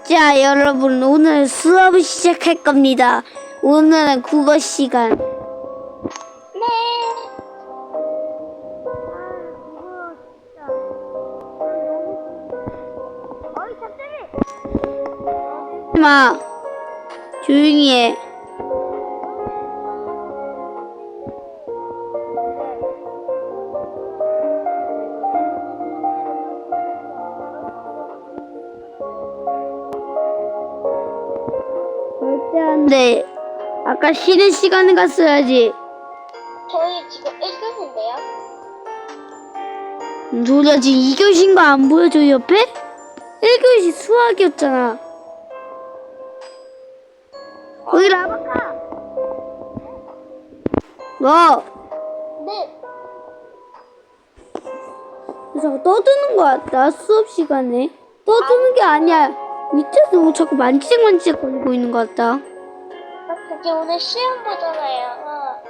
자, 여러분, 오늘 수업을 시작할 겁니다. 오늘은 국어 시간. 네. 마, 조용히 해. 아까 쉬는 시간에 갔어야지. 저희 지금 1교시인데요. 누나 지금 2교시인 거 안 보여, 저 옆에? 1교시 수학이었잖아. 거기 라바카! 너! 네. 자꾸 떠드는 거 같다, 수업 시간에. 떠드는 게 아니야. 밑에서 뭐 자꾸 만지작만지작 거리고 있는 거 같다. 그게 오늘 시험 보잖아요.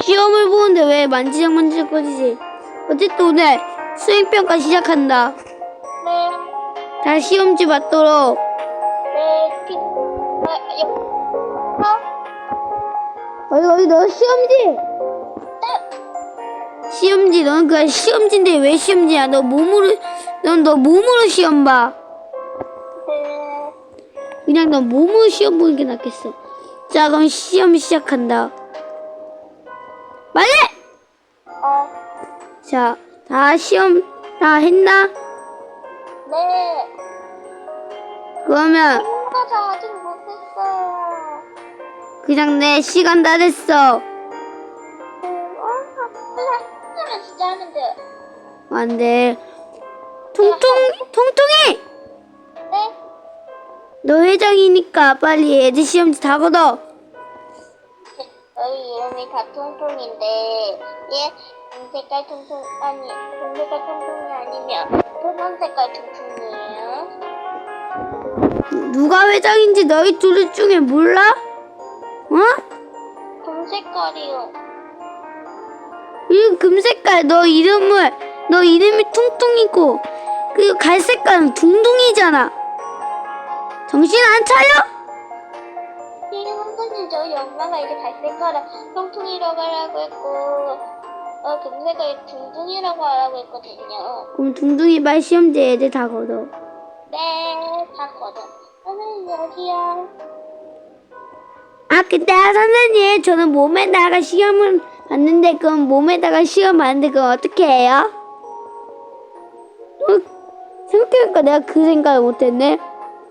시험을 보는데 왜 만지작 만지작 거리지? 어쨌든 오늘 수행평가 시작한다. 네. 다 시험지 맞도록. 네. 피... 아, 여... 어? 어디, 어디, 너 시험지? 시험지, 너는 그냥 시험지인데 왜 시험지야? 너 몸으로, 넌 너 몸으로 시험 봐. 네. 그냥 너 몸으로 시험 보는 게 낫겠어. 자, 그럼 시험 시작한다. 빨리! 어. 자, 다 시험 다 했나? 네. 그러면 뭔가 저 아직 못했어요. 그냥 내 시간 다 됐어. 음, 어? 그냥 하면 진짜 하면 돼요. 안 돼. 통통, 통통이! 네. 너 회장이니까 빨리 애들 시험지 다 걷어. 저희 이름이 다 통통인데 얘 금색깔 통통 아니 금 색깔 통통이 아니면 토선 색깔 통통이에요. 누가 회장인지 너희 둘 중에 몰라? 어? 금 색깔이요. 이 금색깔 너 이름을 너 이름이 퉁퉁이고 그 갈색깔은 둥둥이잖아. 정신 안 차려? 이 선생님 저희 엄마가 이제 갈색깔을 통통이라고 하라고 했고 어 금색깔 둥둥이라고 하라고 했거든요. 그럼 둥둥이 말 시험지 애들 다 걷어. 네, 다 걷어. 선생님 여기요. 아 근데 아, 선생님 저는 몸에다가 시험을 봤는데 그럼 몸에다가 시험 봤는데 그럼 어떻게 해요? 어, 생각해보니까 내가 그 생각을 못했네.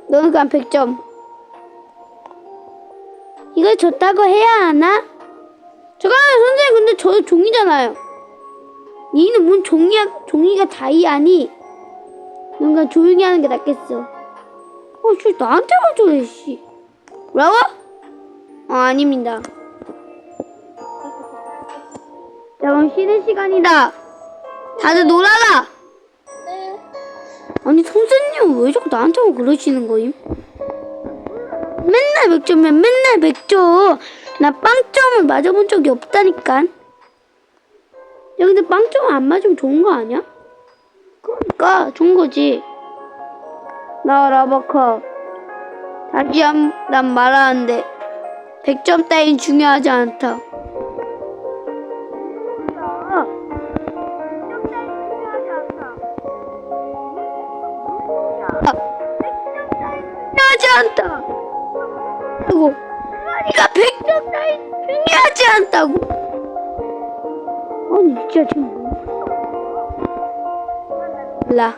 그냥 100점. 이걸 줬다고 해야 하나? 잠깐만 선생님 근데 저 종이잖아요. 니는 뭔 종이야 종이가 다이아니? 넌 그냥 조용히 하는 게 낫겠어. 어, 씨 나한테만 저래 씨. 뭐라고? 어, 아닙니다. 자, 그럼 쉬는 시간이다. 다들 놀아라! 네. 아니, 선생님, 왜 자꾸 나한테만 그러시는 거임? 맨날 100점이야, 맨날 100점. 나 빵점을 맞아본 적이 없다니까. 야, 근데 빵점 안 맞으면 좋은 거 아니야? 그러니까, 좋은 거지. 나 라바카. 다시 한, 난 말하는데, 100점 따윈 중요하지 않다. 아니 진짜 지금 뭐? 몰라.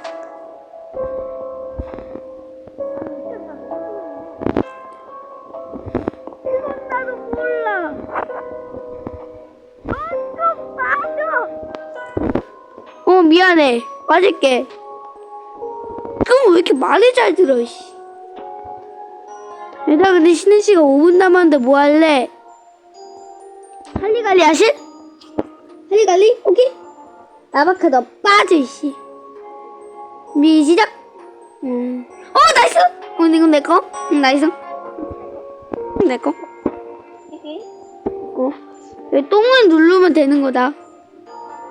빠져. 어 미안해. 빠질게. 그럼 왜 이렇게 말을 잘 들어, 씨. 얘들아, 근데 쉬는 시간 5분 남았는데 뭐 할래? 할리갈리 하실? 할리갈리? 오케이? 나바크 너 빠져, 씨. 미, 시작! 음. 어, 나이스! 어, 이건 내 거? 응, 나이스. 내 거. 여기. 똥을 누르면 되는 거다.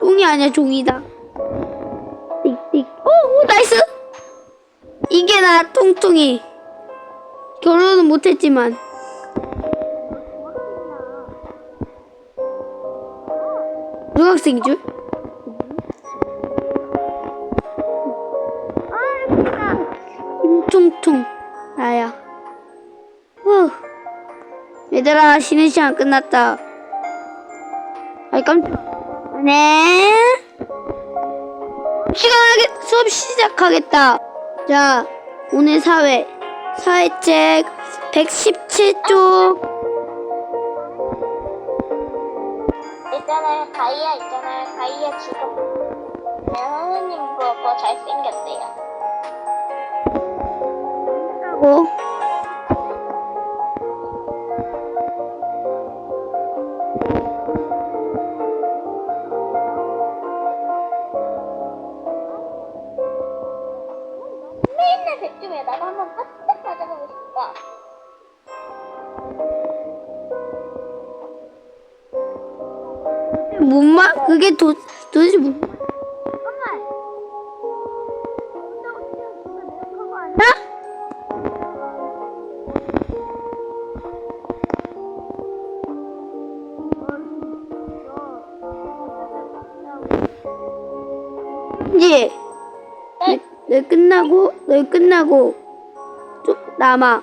똥이 아니야, 종이다. 띡띡. 오, 오 나이스! 이게 나 뚱뚱이. 결혼은 못했지만. 누가 학생인 줄? 김퉁퉁 나야. 후. 얘들아 쉬는 시간 끝났다. 아이 깜짝. 네. 시간 하게 수업 시작하겠다. 자 오늘 사회 사회책 117쪽. 가이아 있잖아요. 가이아 지금 네, 선생님 보고 잘생겼대요. 고 뭔 말 그게 도 도대체 뭔 나? 이제 너, 너 끝나고 너 끝나고. 좀 남아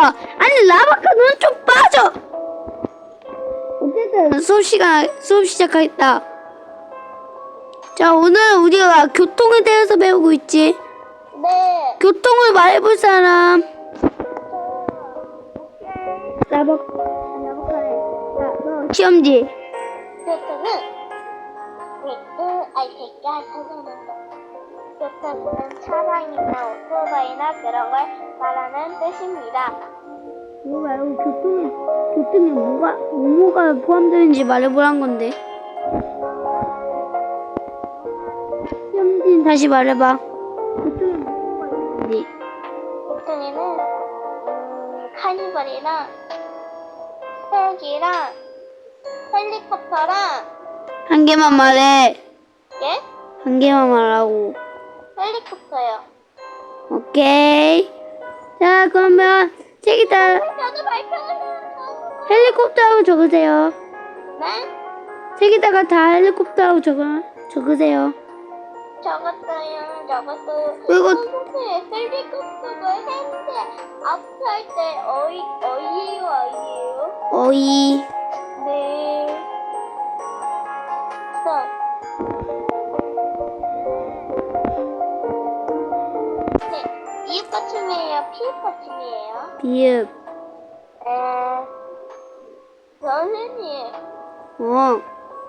아니 라바카 너는 좀 빠져. 어쨌든 수업 시간 수업 시작하겠다. 자 오늘 우리가 교통에 대해서 배우고 있지. 네. 교통을 말해볼 사람. 라바 라바카래. 자너 시험지. 교통은 그 알새끼야 선생님. 교통은 차량이나 오토바이나 그런 걸 말하는 뜻입니다. 그거 말고 교통에 교통에 뭐가 뭐가 포함되는지 말해보란 건데. 시험지 다시 말해봐. 교통에 뭐가 있는지. 교통에는 음, 카니발이랑 헬기랑 헬리콥터랑 한 개만 말해. 예? 한 개만 말하고. 헬리콥터요. 오케이. 자, 그러면 책에다 저도 발표를 해요. 헬리콥터라고 적으세요. 네? 책에다가 다 헬리콥터라고 적어, 적으세요. 적었어요. 적었어요. 그리고- 선생님 헬리콥터가 했는데 앞할 때 어이 어이예요 어이예요? 어이. 네. 또. 받침이에요. 비읍. 에. 선생님, 어.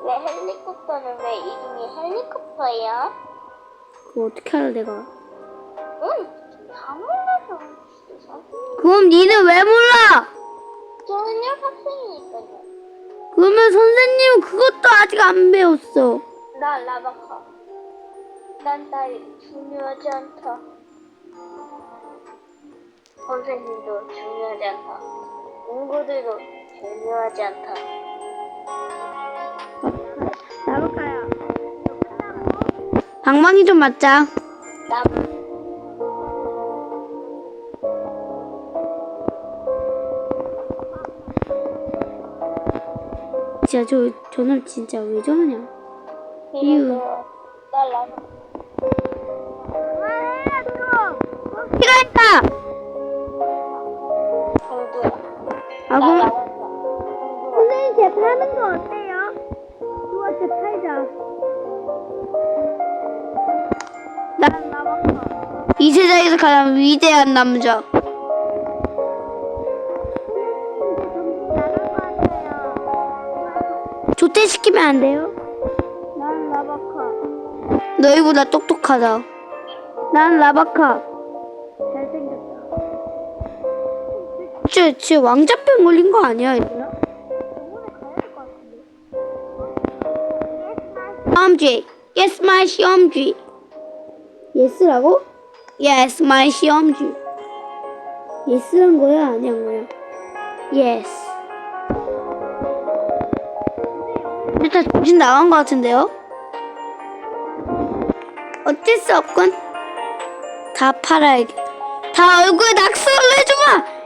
왜 헬리콥터는 왜 이름이 헬리콥터예요? 그거 어떻게 알아, 내가. 응, 다 몰라서 진짜 선생님. 그럼 니는 왜 몰라? 저는요 학생이니까요. 그러면 선생님은 그것도 아직 안 배웠어. 나 라바카. 난 나이 중요하지 않다. 선생님도 중요하지 않다. 공부들도 중요하지 않다. 나볼까요? 방망이 좀 맞자. 나 진짜 저, 저는 진짜 왜 저러냐. 그리고 나 라바카. 필요했다! 제 팔자. 난 나봤어. 이 세상에서 가장 위대한 남자. 조퇴시키면 안 돼요? 난 라바카. 너희보다 똑똑하다. 난 라바카. 잘생겼다. 쟤, 쟤 왕자병 걸린 거 아니야, 얘들아? 시험지. Yes, my 시험지. Yes라고? Yes, my 시험지. Yes란 거야? 아니한 거야? Yes. 다 정신 나간 것 같은데요? 어쩔 수 없군. 다 팔아야겠. 다 얼굴에 낙서를 해줘.